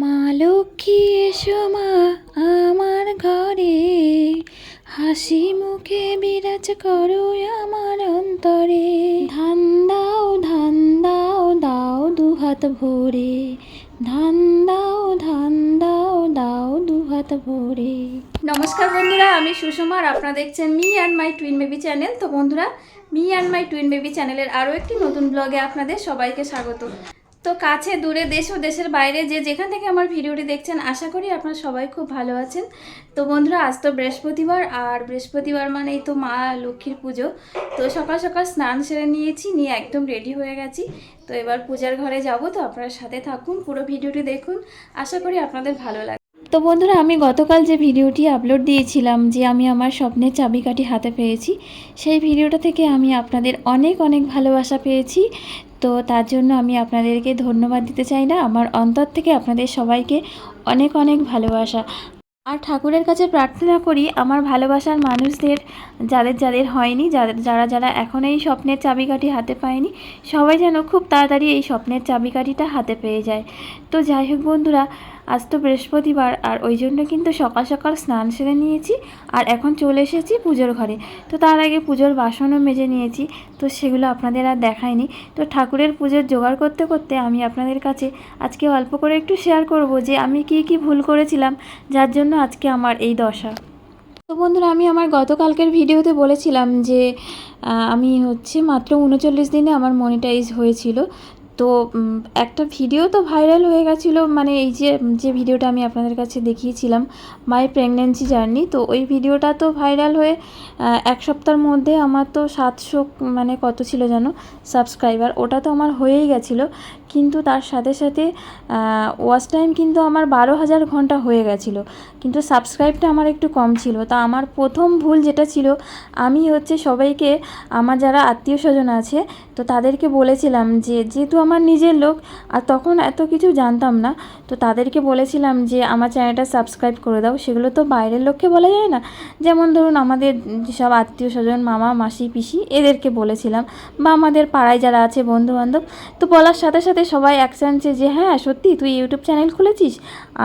মা লক্ষ্মী, এসো মা আমার ঘরে। হাসি মুখে বিরাজ করো আমার অন্তরে। ধান দাও ধান দাও দাও দুহাত ভরে। ধান দাও ধান দাও দাও দুহাত ভরে। নমস্কার বন্ধুরা, আমি সুষমা আর আপনারা দেখছেন me and my twin baby channel. তো বন্ধুরা, me and my twin baby চ্যানেলের আরও একটি নতুন ব্লগে আপনাদের সবাইকে স্বাগত। তো কাছে, দূরে দেশ ও দেশের বাইরে যে যেখান থেকে আমার ভিডিওটি দেখছেন, আশা করি আপনারা সবাই খুব ভালো আছেন। তো বন্ধুরা, আজ তো বৃহস্পতিবার, আর বৃহস্পতিবার মানেই তো মা লক্ষ্মীর পুজো। তো সকাল সকাল স্নান সেরে নিয়েছি, নিয়ে একদম রেডি হয়ে গেছি। তো এবার পূজার ঘরে যাব, তো আপনারা সাথে থাকুন, পুরো ভিডিওটি দেখুন। আশা করি আপনাদের ভালো লাগে তো বন্ধুরা, আমি গতকাল যে ভিডিওটি আপলোড দিয়েছিলাম, যে আমি আমার স্বপ্নের চাবিকাঠি হাতে পেয়েছি, সেই ভিডিওটা থেকে আমি আপনাদের অনেক অনেক ভালোবাসা পেয়েছি। তো তার জন্য আমি আপনাদেরকে ধন্যবাদ দিতে চাই না। আমার অন্তর থেকে আপনাদের সবাইকে অনেক অনেক ভালোবাসা। আর ঠাকুরের কাছে প্রার্থনা করি, আমার ভালোবাসার মানুষদের যাদের যাদের হয়নি, যাদের যারা যারা এখন এই স্বপ্নের চাবিকাঠি হাতে পায়নি, সবাই যেন খুব তাড়াতাড়ি এই স্বপ্নের চাবিকাঠিটা হাতে পেয়ে যায়। তো যাই হোক বন্ধুরা আজ তো বৃহস্পতিবার, আর ওই জন্য কিন্তু সকাল সকাল স্নান সেরে নিয়েছি, আর এখন চলে এসেছি পুজোর ঘরে। তো তার আগে পুজোর বাসনও মেজে নিয়েছি, তো সেগুলো আপনাদের আর দেখায়নি তো ঠাকুরের পুজোর জোগাড় করতে করতে আমি আপনাদের কাছে আজকে অল্প করে একটু শেয়ার করব যে আমি কি কি ভুল করেছিলাম, যার জন্য আজকে আমার এই দশা। তো বন্ধুরা, আমি আমার গতকালকের ভিডিওতে বলেছিলাম যে আমি হচ্ছে মাত্র উনচল্লিশ দিনে আমার মনিটাইজ হয়েছিল। তো একটা ভিডিও তো ভাইরাল হয়ে গেছিল মানে এই যে যে ভিডিওটা আমি আপনাদের কাছে দেখিয়েছিলাম মাই প্রেগনেন্সি জার্নি তো ওই ভিডিওটা তো ভাইরাল হয়ে এক সপ্তাহের মধ্যে আমার তো সাতশো মানে কত ছিল যেন সাবস্ক্রাইবার ওটা তো আমার হয়েই গেছিল, কিন্তু তার সাথে সাথে ওয়াচ টাইম কিন্তু আমার বারো হাজার ঘণ্টা হয়ে গেছিল, কিন্তু সাবস্ক্রাইবটা আমার একটু কম ছিল, তা আমার প্রথম ভুল যেটা ছিল, আমি হচ্ছে সবাইকে, আমার যারা আত্মীয় স্বজন আছে, তো তাদেরকে বলেছিলাম যে, যেহেতু আমার নিজের লোক, আর তখন এত কিছু জানতাম না। তো তাদেরকে বলেছিলাম যে, আমার চ্যানেলটা সাবস্ক্রাইব করে দাও। সেগুলো তো বাইরের লোককে বলা যায় না। যেমন ধরুন, আমাদের সব আত্মীয় স্বজন, মামা, মাসি, পিসি, এদেরকে বলেছিলাম। বা আমাদের পাড়ায় যারা আছে বন্ধু বান্ধব তো বলার সাথে সাথে সবাই অ্যাকশানছে যে হ্যাঁ সত্যি, তুই ইউটিউব চ্যানেল খুলেছিস?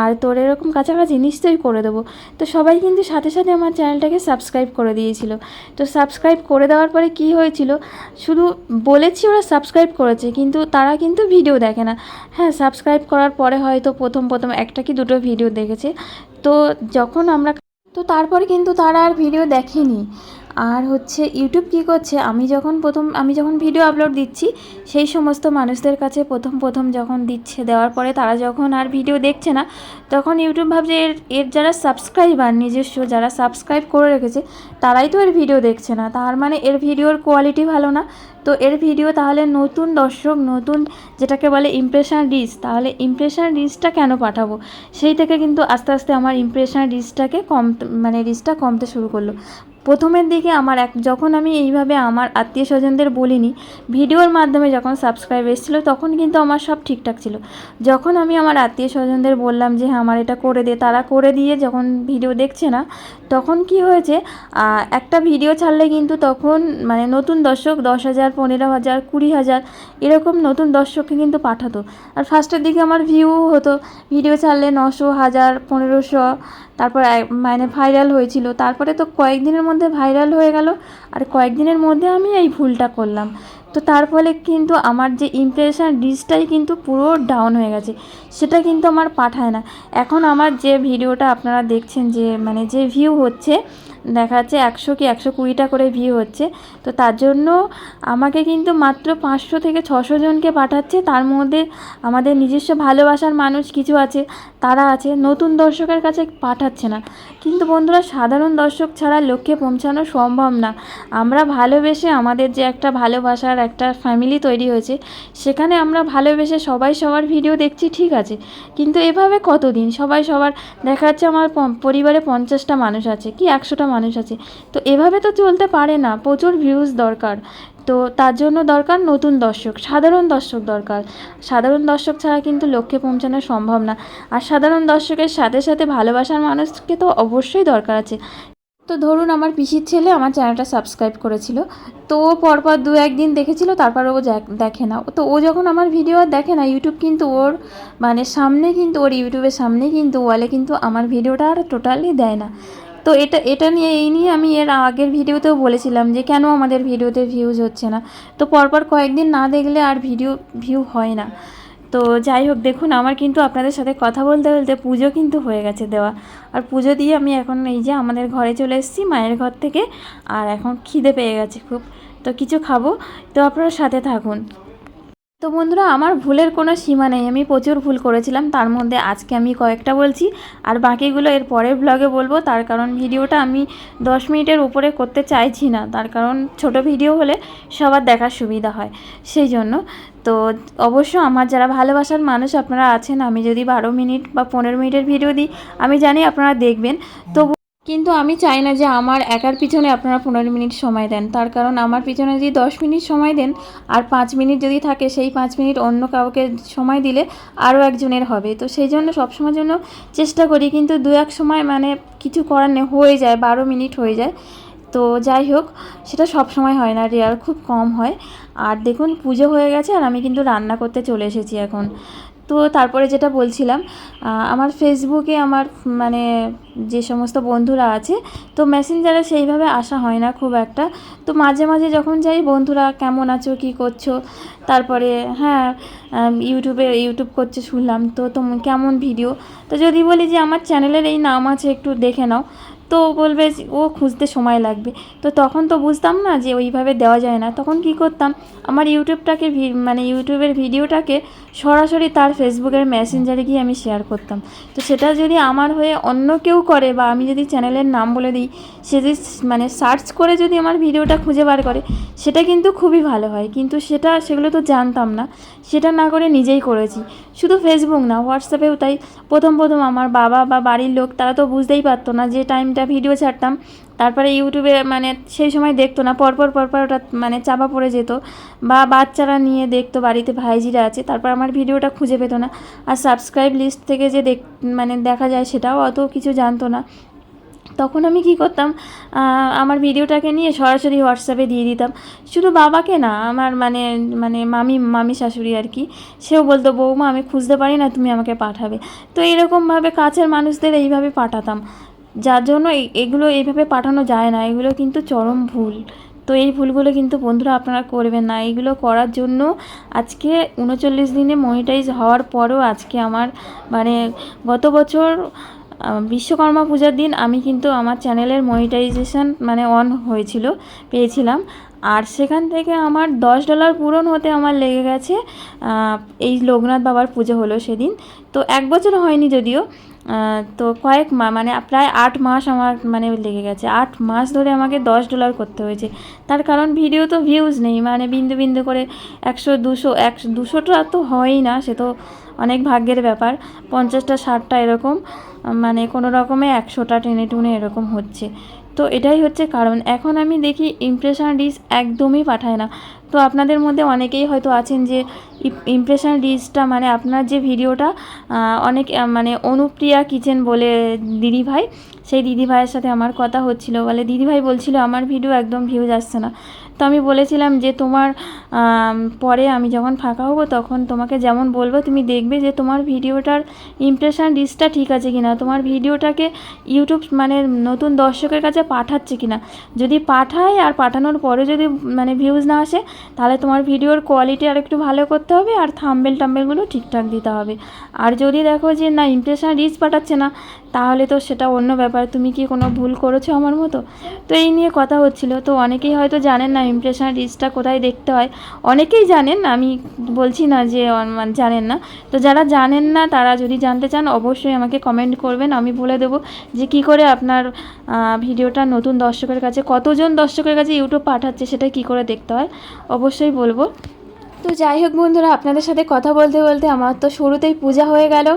আর তোর এরকম কাছাকাছি নিশ্চয়ই করে দেবো। তো সবাই কিন্তু সাথে সাথে আমার চ্যানেলটাকে সাবস্ক্রাইব করে দিয়েছিল। তো সাবস্ক্রাইব করে দেওয়ার পরে কি হয়েছিল? শুধু বলেছি ওরা সাবস্ক্রাইব করেছে, কিন্তু তারা কিন্তু ভিডিও দেখে না। হ্যাঁ সাবস্ক্রাইব করার পরে হয়তো প্রথম প্রথম একটা কি দুটো ভিডিও দেখেছে। তো যখন আমরা তো তারপরে কিন্তু তারা আর ভিডিও দেখেনি। আর হচ্ছে ইউটিউব কী করছে? আমি যখন প্রথম, আমি যখন ভিডিও আপলোড দিচ্ছি, সেই সমস্ত মানুষদের কাছে প্রথম প্রথম যখন দিচ্ছে, দেওয়ার পরে তারা যখন আর ভিডিও দেখছে না, তখন ইউটিউব ভাবছে এর এর যারা সাবস্ক্রাইবার নিজস্ব যারা সাবস্ক্রাইব করে রেখেছে, তারাই তো এর ভিডিও দেখছে না। তার মানে এর ভিডিওর কোয়ালিটি ভালো না। তো এর ভিডিও তাহলে নতুন দর্শক, নতুন যেটাকে বলে ইমপ্রেশন রিচ তাহলে ইমপ্রেশন রিচটা কেন পাঠাবো? সেই থেকে কিন্তু আস্তে আস্তে আমার ইমপ্রেশন রিচটাকে কম মানে রিচটা কমতে শুরু করল। প্রথমের দিকে আমার এক যখন আমি এইভাবে আমার আত্মীয় স্বজনদের বলিনি, ভিডিওর মাধ্যমে যখন সাবস্ক্রাইব এসেছিল, তখন কিন্তু আমার সব ঠিকঠাক ছিল। যখন আমি আমার আত্মীয় স্বজনদের বললাম যে হ্যাঁ আমার এটা করে দে, তারা করে দিয়ে যখন ভিডিও দেখছে না, তখন কি হয়েছে একটা ভিডিও ছাড়লে কিন্তু তখন মানে নতুন দর্শক দশ হাজার, পনেরো হাজার, কুড়ি হাজার, এরকম নতুন দর্শককে কিন্তু পাঠাতো। আর ফার্স্টের দিকে আমার ভিউ হতো, ভিডিও ছাড়লে নশো, হাজার, পনেরোশো তারপর মানে ভাইরাল হয়েছিল। তারপরে তো কয়েকদিনের মধ্যে ভাইরাল হয়ে গেল। আর কয়েকদিনের মধ্যে আমি এই ভুলটা করলাম। তো তার ফলে কিন্তু আমার যে ইমপ্রেশন রিচটাই কিন্তু পুরো ডাউন হয়ে গেছে। সেটা কিন্তু আমার পাঠায় না। এখন আমার যে ভিডিওটা আপনারা দেখছেন যে মানে যে ভিউ হচ্ছে দেখা যাচ্ছে একশো কি একশো কুড়িটা করে ভিউ হচ্ছে। তো তার জন্য আমাকে কিন্তু মাত্র পাঁচশো থেকে ছশো জনকে পাঠাচ্ছে। তার মধ্যে আমাদের নিজস্ব ভালোবাসার মানুষ কিছু আছে, তারা আছে, নতুন দর্শকের কাছে পাঠাচ্ছে না। কিন্তু বন্ধুরা, সাধারণ দর্শক ছাড়া লক্ষ্যে পৌঁছানো সম্ভব না। আমরা ভালোবেসে আমাদের যে একটা ভালোবাসার একটা ফ্যামিলি তৈরি হয়েছে, সেখানে আমরা ভালোবেসে সবাই সবার ভিডিও দেখছি, ঠিক আছে। কিন্তু এভাবে কতদিন? সবাই সবার, দেখা যাচ্ছে আমার পরিবারে পঞ্চাশটা মানুষ আছে, কি একশোটা মানুষ আছে। তো এভাবে তো চলতে পারে না, প্রচুর ভিউজ দরকার। তো তার জন্য দরকার নতুন দর্শক, সাধারণ দর্শক দরকার। সাধারণ দর্শক ছাড়া কিন্তু লক্ষ্যে পৌঁছানো সম্ভব না। আর সাধারণ দর্শকের সাথে সাথে ভালোবাসার মানুষকে তো অবশ্যই দরকার আছে। তো ধরুন আমার পিসির ছেলে আমার চ্যানেলটা সাবস্ক্রাইব করেছিল। তো ও পরপর দু একদিন দেখেছিল, তারপর ও দেখে না। তো ও যখন আমার ভিডিও আর দেখে না ইউটিউব কিন্তু ওর মানে সামনে কিন্তু, ওর ইউটিউবের সামনে কিন্তু ওয়ালে কিন্তু আমার ভিডিওটা আর টোটালি দেয় না। তো এটা এটা নিয়ে, এই নিয়ে আমি এর আগের ভিডিওতেও বলেছিলাম যে কেন আমাদের ভিডিওতে ভিউজ হচ্ছে না। তো পরপর কয়েকদিন না দেখলে আর ভিডিও ভিউ হয় না। তো যাই হোক, দেখুন, আমার কিন্তু আপনাদের সাথে কথা বলতে বলতে পুজো কিন্তু হয়ে গেছে দেওয়া। আর পুজো দিয়ে আমি এখন এই যে আমাদের ঘরে চলে এসেছি, মায়ের ঘর থেকে। আর এখন খিদে পেয়ে গেছে খুব। তো কিছু খাব। তো আপনারা সাথে থাকুন। তো বন্ধুরা, আমার ভুলের কোনো সীমা নেই। আমি প্রচুর ভুল করেছিলাম। তার মধ্যে আজকে আমি কয়েকটা বলছি। আর বাকিগুলো এর পরের ব্লগে বলব। তার কারণ ভিডিওটা আমি দশ মিনিটের উপরে করতে চাইছি না। তার কারণ ছোট ভিডিও হলে সবার দেখার সুবিধা হয়। সেই জন্য তো অবশ্য আমার যারা ভালোবাসার মানুষ আপনারা আছেন, আমি যদি বারো মিনিট বা পনেরো মিনিটের ভিডিও দিই, আমি জানি আপনারা দেখবেন। তবু কিন্তু আমি চাই না যে আমার একার পিছনে আপনারা পনেরো মিনিট সময় দেন। তার কারণ আমার পিছনে যদি দশ মিনিট সময় দেন আর পাঁচ মিনিট যদি থাকে, সেই পাঁচ মিনিট অন্য কাউকে সময় দিলে আরও একজনের হবে। তো সেই জন্য সবসময়ের জন্য চেষ্টা করি, কিন্তু দু এক সময় মানে কিছু করার নেই, হয়ে যায়, বারো মিনিট হয়ে যায়। তো যাই হোক, সেটা সব সময় হয় না, রেয়ার খুব কম হয়। আর দেখুন, পুজো হয়ে গেছে আর আমি কিন্তু রান্না করতে চলে এসেছি এখন। তো তারপরে যেটা বলছিলাম আমার ফেসবুকে আমার মানে যে সমস্ত বন্ধুরা আছে, তো মেসেঞ্জারে সেইভাবে আসা হয় না খুব একটা। তো মাঝে মাঝে যখন যাই, বন্ধুরা কেমন আছো, কী করছ? তারপরে হ্যাঁ ইউটিউবে ইউটিউব করছে শুনলাম, তো তুমি, কেমন ভিডিও তো যদি বলি যে আমার চ্যানেলের এই নাম আছে, একটু দেখে নাও। তো বলবে ও খুঁজতে সময় লাগবে। তো তখন তো বুঝতাম না যে ওইভাবে দেওয়া যায় না। তখন কি করতাম, আমার ইউটিউবটাকে মানে ইউটিউবের ভিডিওটাকে সরাসরি তার ফেসবুকের মেসেঞ্জারে গিয়ে আমি শেয়ার করতাম। তো সেটা যদি আমার হয়ে অন্য কেউ করে বা আমি যদি চ্যানেলের নাম বলে দিই, সে যদি মানে সার্চ করে যদি আমার ভিডিওটা খুঁজে বার করে, সেটা কিন্তু খুবই ভালো হয়। কিন্তু সেটা, সেগুলো তো জানতাম না। সেটা না করে নিজেই করেছি। শুধু ফেসবুক না, হোয়াটসঅ্যাপেও তাই। প্রথম প্রথম আমার বাবা বা বাড়ির লোক, তারা তো বুঝতেই পারতো না যে টাইমটা ভিডিও ছাড়তাম। তারপরে ইউটিউবে মানে সেই সময় দেখতো না, পরপর পরপর ওটা মানে চাপা পড়ে যেত। বা বাচ্চারা নিয়ে দেখতো, বাড়িতে ভাইজিরা আছে, তারপর আমার ভিডিওটা খুঁজে পেতো না। আর সাবস্ক্রাইব লিস্ট থেকে যে দেখ মানে দেখা যায় সেটাও অত কিছু জানতো না। তখন আমি কি করতাম আমার ভিডিওটাকে নিয়ে সরাসরি হোয়াটসঅ্যাপে দিয়ে দিতাম। শুধু বাবাকে না, আমার মানে মানে মামি মামি শাশুড়ি আর কি, সেও বলতো, বৌমা, আমি খুঁজতে পারি না, তুমি আমাকে পাঠাবে। তো এরকমভাবে কাছের মানুষদের এইভাবে পাঠাতাম। যার জন্য এগুলো এইভাবে পাঠানো যায় না। এগুলো কিন্তু চরম ভুল। তো এই ভুলগুলো কিন্তু বন্ধুরা আপনারা করবেন না। এইগুলো করার জন্য আজকে উনচল্লিশ দিনে মনিটাইজ হওয়ার পরও আজকে আমার মানে গত বছর বিশ্বকর্মা পূজার দিন আমি কিন্তু আমার চ্যানেলের মনিটাইজেশান মানে অন হয়েছিল, পেয়েছিলাম। আর সেখান থেকে আমার দশ ডলার পূরণ হতে আমার লেগে গেছে এই লোকনাথ বাবার পুজো হলো সেদিন। তো এক বছর হয়নি যদিও তো কয়েক মা মানে প্রায় আট মাস আমার মানে লেগে গেছে। আট মাস ধরে আমাকে দশ ডলার করতে হয়েছে। তার কারণ ভিডিও তো ভিউজ নেই মানে বিন্দু বিন্দু করে একশো, দুশো একশো দুশোটা তো হয়ই না, সে তো অনেক ভাগ্যের ব্যাপার। পঞ্চাশটা, ষাটটা এরকম। মানে কোনো রকমে একশোটা টেনে টুনে এরকম হচ্ছে। তো এটাই হচ্ছে কারণ। এখন আমি দেখি ইমপ্রেশন ডিস একদমই পাঠায় না। তো আপনাদের মধ্যে অনেকেই হয়তো আছেন যে ইমপ্রেশন ডিসটা মানে আপনার যে ভিডিওটা অনেক মানে অনুপ্রিয়া কিচেন বলে দিদিভাই সেই দিদিভাইয়ের সাথে আমার কথা হচ্ছিল বলে দিদিভাই বলছিল, আমার ভিডিও একদম ভিউজ আসছে না। তো আমি বলেছিলাম যে, তোমার পরে আমি যখন ফাঁকা হব তখন তোমাকে যেমন বলব, তুমি দেখবে যে তোমার ভিডিওটার ইমপ্রেশন ডিসটা ঠিক আছে কিনা। তোমার ভিডিওটাকে ইউটিউব মানে নতুন দর্শকের কাছে পাঠাচ্ছে কিনা। যদি পাঠায় আর পাঠানোর পরে যদি মানে ভিউজ না আসে, তাহলে তোমার ভিডিওর কোয়ালিটি আর একটু ভালো করতে হবে আর থাম্বেল টাম্বেলগুলো ঠিকঠাক দিতে হবে। আর যদি দেখো যে, না ইমপ্রেশন রিচ পাঠাচ্ছে না, তাহলে তো সেটা অন্য ব্যাপার তুমি কি কোনো ভুল করেছ আমার মতো? তো এই নিয়ে কথা হচ্ছিল। তো অনেকেই হয়তো জানেন না ইমপ্রেশন রিচটা কোথায় দেখতে হয়। অনেকেই জানেন আমি বলছি না যে মানে জানেন না। তো যারা জানেন না, তারা যদি জানতে চান, অবশ্যই আমাকে কমেন্ট করবেন। আমি বলে দেবো যে কি করে আপনার ভিডিওটা নতুন দর্শকের কাছে, কতজন দর্শকের কাছে ইউটিউব পাঠাচ্ছে, সেটা কি করে দেখতে হয়। অবশ্যই বলব। তো যাই হোক বন্ধুরা, আপনাদের সাথে কথা বলতে বলতে আমার তো শুরুতেই পূজা হয়ে গেল।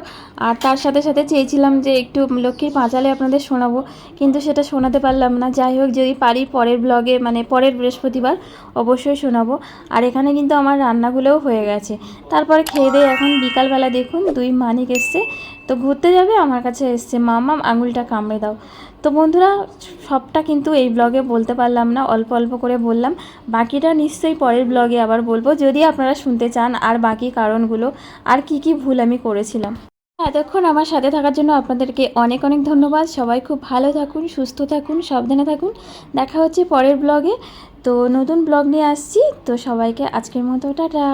আর তার সাথে সাথে চেয়েছিলাম যে একটু লক্ষ্মীর পাঁচালে আপনাদের শোনাবো, কিন্তু সেটা শোনাতে পারলাম না। যাই হোক, যদি পারি পরের ব্লগে মানে পরের বৃহস্পতিবার অবশ্যই শোনাবো। আর এখানে কিন্তু আমার রান্নাগুলোও হয়ে গেছে। তারপরে খেয়ে দিয়ে এখন বিকালবেলা দেখুন, দুই মানিক এসছে। তো ঘুরতে যাবে? আমার কাছে এসছে। মামাম আঙুলটা কামড়ে দাও। তো বন্ধুরা, সবটা কিন্তু এই ব্লগে বলতে পারলাম না, অল্প অল্প করে বললাম। বাকিটা নিশ্চয়ই পরের ব্লগে আবার বলব। যদি আপনারা শুনতে চান আর বাকি কারণগুলো, আর কি কি ভুল আমি করেছিলাম। এতক্ষণ আমার সাথে থাকার জন্য আপনাদেরকে অনেক অনেক ধন্যবাদ। সবাই খুব ভালো থাকুন, সুস্থ থাকুন, সাবধানে থাকুন। দেখা হচ্ছে পরের ব্লগে তো নতুন ব্লগ নিয়ে আসছি। তো সবাইকে আজকের মতো টাটা।